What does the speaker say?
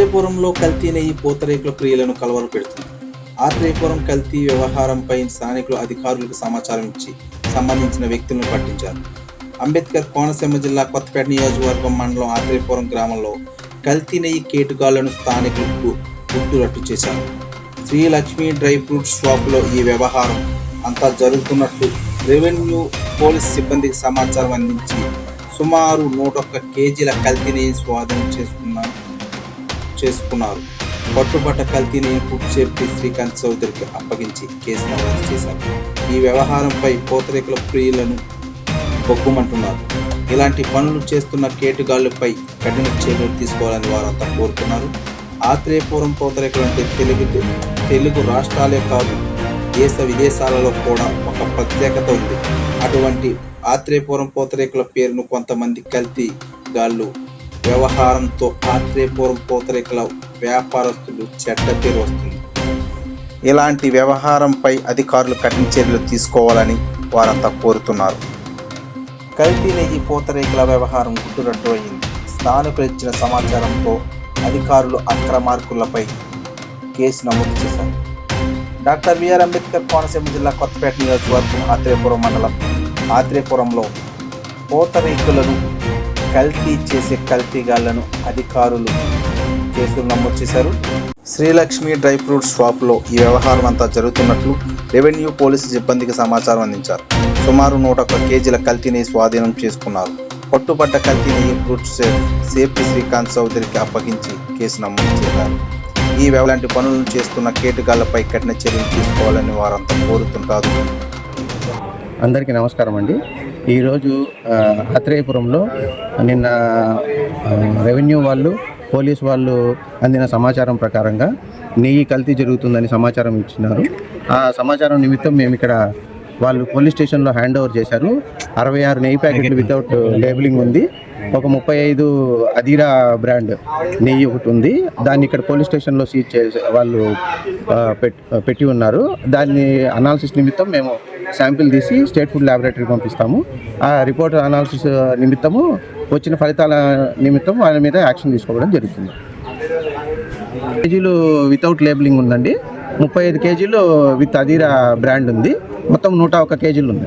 ఆత్రేయపురంలో కల్తీ నెయ్యి పూతరేకుల క్రియలను కలవర పెడుతుంది. ఆత్రేయపురం కల్తీ వ్యవహారంపై స్థానికులు అధికారులకు సమాచారం ఇచ్చి సంబంధించిన వ్యక్తులను పట్టించారు. అంబేద్కర్ కోనసీమ జిల్లా కొత్తపేట నియోజకవర్గం మండలం ఆత్రేయపురం గ్రామంలో కల్తీ నెయ్యి కేటుగాళ్ళను స్థానికులకు గుట్టురట్టు చేశారు. శ్రీ లక్ష్మీ డ్రై ఫ్రూట్స్ షాపులో ఈ వ్యవహారం అంతా జరుగుతున్నట్టు రెవెన్యూ పోలీస్ సిబ్బందికి సమాచారం అందించి సుమారు నూట ఒక్క కేజీల కల్తీ నెయ్యి స్వాధీనం చేసుకున్నారు. చేసుకున్నారు. పట్టుబట్ట కల్తీని ఫుడ్ సేఫ్టీ శ్రీకాంత్ చౌదరికి అప్పగించి కేసు నమోదు చేశారు. ఈ వ్యవహారంపై పూతరేకుల ప్రియులను పొక్కుమంటున్నారు ఇలాంటి పనులు చేస్తున్న కేటుగాళ్ళపై కఠిన చర్యలు తీసుకోవాలని వారంతా కోరుతున్నారు ఆత్రేయపురం పూతరేకులు అంటే తెలుగు తెలుగు రాష్ట్రాలే కాదు దేశ విదేశాలలో కూడా ఒక ప్రత్యేకత ఉంది. అటువంటి ఆత్రేయపురం పూతరేకుల పేరును కొంతమంది కల్తీ గాళ్ళు వ్యవహారంతో ఆత్రేయపురం పూతరేకుల వ్యాపారస్తులు చెడ్డ పేరు వస్తుంది. ఇలాంటి వ్యవహారంపై అధికారులు కఠిన చర్యలు తీసుకోవాలని వారంతా కోరుతున్నారు. కల్తీ ఈ పూతరేకుల వ్యవహారం గుట్టురట్టు అయింది. స్థానికులు ఇచ్చిన సమాచారంతో అధికారులు అక్రమార్కులపై కేసు నమోదు చేశారు. డాక్టర్ బిఆర్ అంబేద్కర్ కోనసీమ జిల్లా కొత్తపేట నియోజకవర్గం ఆత్రేయపురం మండలం. ఆత్రేయపురంలో పూతరేకులను కల్తీ చేసే కల్తీగాళ్ళను అధికారులు కేసులు నమోదు చేశారు శ్రీలక్ష్మి డ్రై ఫ్రూట్స్ షాప్లో ఈ వ్యవహారం అంతా జరుగుతున్నట్లు రెవెన్యూ పోలీసు సిబ్బందికి సమాచారం అందించారు. సుమారు నూట ఒక్క కేజీల కల్తీని స్వాధీనం చేసుకున్నారు. పట్టుబడ్డ కల్తీని ఫ్రూట్స్ సేఫ్టీ శ్రీకాంత్ చౌదరికి అప్పగించి కేసు నమోదు చేశారు. ఈ లాంటి పనులను చేస్తున్న కేటుగాళ్ళపై కఠిన చర్యలు తీసుకోవాలని వారంతా కోరుతుంటారు. అందరికీ నమస్కారం అండి. ఈరోజు అత్రేయపురంలో నిన్న రెవెన్యూ వాళ్ళు పోలీస్ వాళ్ళు అందిన సమాచారం ప్రకారంగా నెయ్యి కల్తీ జరుగుతుందని సమాచారం ఇచ్చినారు. ఆ సమాచారం నిమిత్తం మేము ఇక్కడ వాళ్ళు పోలీస్ స్టేషన్లో హ్యాండ్ ఓవర్ చేశారు. అరవై ఆరు నెయ్యి ప్యాకెట్లు వితౌట్ లేబులింగ్ ఉంది. ఒక ముప్పై ఐదు అదీరా బ్రాండ్ నెయ్యి ఒకటి ఉంది. దాన్ని ఇక్కడ పోలీస్ స్టేషన్లో సీజ్ చేసి వాళ్ళు పెట్- పెట్టి ఉన్నారు. దాన్ని అనాలిసిస్ నిమిత్తం మేము శాంపిల్ తీసి స్టేట్ ఫుడ్ ల్యాబొరేటరీ పంపిస్తాము. ఆ రిపోర్ట్ అనాలిసిస్ నిమిత్తము వచ్చిన ఫలితాల నిమిత్తం ఆయన మీద యాక్షన్ తీసుకోవడం జరుగుతుంది. కేజీలు వితౌట్ లేబులింగ్ ఉందండి. ముప్పై ఐదు కేజీలు విత్ అదీరా బ్రాండ్ ఉంది. మొత్తం నూట ఒక కేజీలు ఉంది